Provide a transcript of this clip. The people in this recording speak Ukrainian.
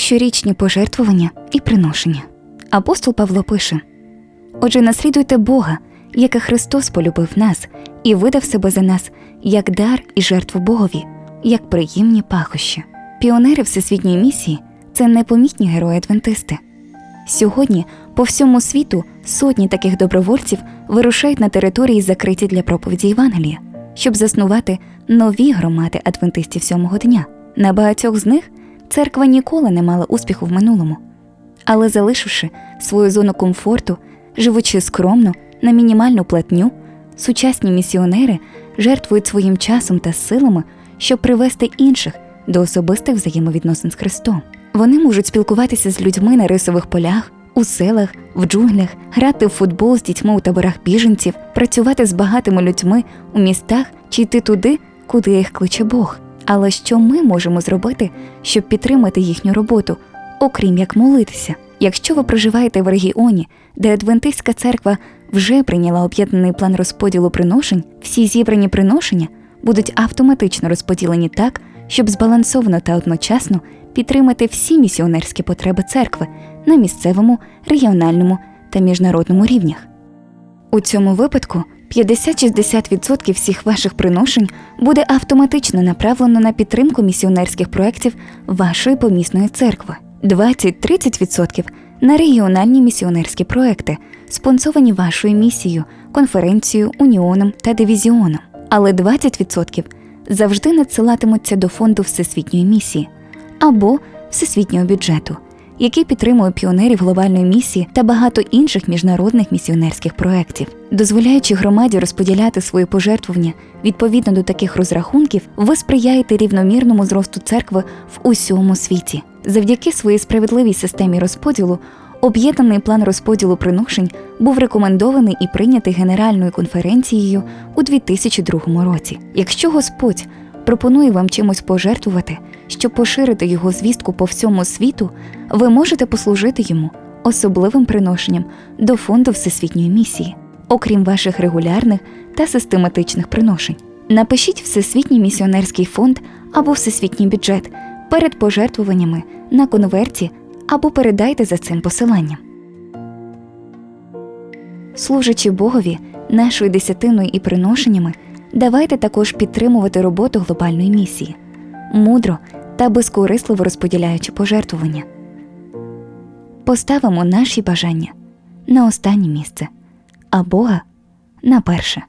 щорічні пожертвування і приношення. Апостол Павло пише: Отже, наслідуйте Бога, яке Христос полюбив нас і видав себе за нас як дар і жертву Богові, як приємні пахощі. Піонери всесвітньої місії це непомітні герої адвентисти. Сьогодні по всьому світу сотні таких добровольців вирушають на території, закриті для проповіді Євангелія, щоб заснувати нові громади адвентистів сьомого дня. На багатьох з них церква ніколи не мала успіху в минулому, але залишивши свою зону комфорту, живучи скромно на мінімальну платню, сучасні місіонери жертвують своїм часом та силами, щоб привести інших до особистих взаємовідносин з Христом. Вони можуть спілкуватися з людьми на рисових полях, у селах, в джунглях, грати в футбол з дітьми у таборах біженців, працювати з багатими людьми у містах чи йти туди, куди їх кличе Бог. Але що ми можемо зробити, щоб підтримати їхню роботу, окрім як молитися? Якщо ви проживаєте в регіоні, де Адвентистська церква вже прийняла об'єднаний план розподілу приношень, всі зібрані приношення будуть автоматично розподілені так, щоб збалансовано та одночасно підтримати всі місіонерські потреби церкви на місцевому, регіональному та міжнародному рівнях. У цьому випадку 50-60% всіх ваших приношень буде автоматично направлено на підтримку місіонерських проєктів вашої помісної церкви, 20-30% на регіональні місіонерські проекти, спонсовані вашою місією, конференцією, уніоном та дивізіоном. Але 20% завжди надсилатимуться до фонду всесвітньої місії або всесвітнього бюджету, який підтримує піонерів глобальної місії та багато інших міжнародних місіонерських проєктів, дозволяючи громаді розподіляти свої пожертвування відповідно до таких розрахунків, ви сприяєте рівномірному зросту церкви в усьому світі. Завдяки своїй справедливій системі розподілу. Об'єднаний план розподілу приношень був рекомендований і прийнятий Генеральною конференцією у 2002 році. Якщо Господь пропонує вам чимось пожертвувати, щоб поширити його звістку по всьому світу, ви можете послужити йому особливим приношенням до фонду всесвітньої місії, окрім ваших регулярних та систематичних приношень. Напишіть Всесвітній місіонерський фонд або всесвітній бюджет перед пожертвуваннями на конверті або передайте за цим посиланням. Служачи Богові, нашою десятиною і приношеннями, давайте також підтримувати роботу глобальної місії, мудро та безкорисливо розподіляючи пожертвування. Поставимо наші бажання на останнє місце, а Бога на перше.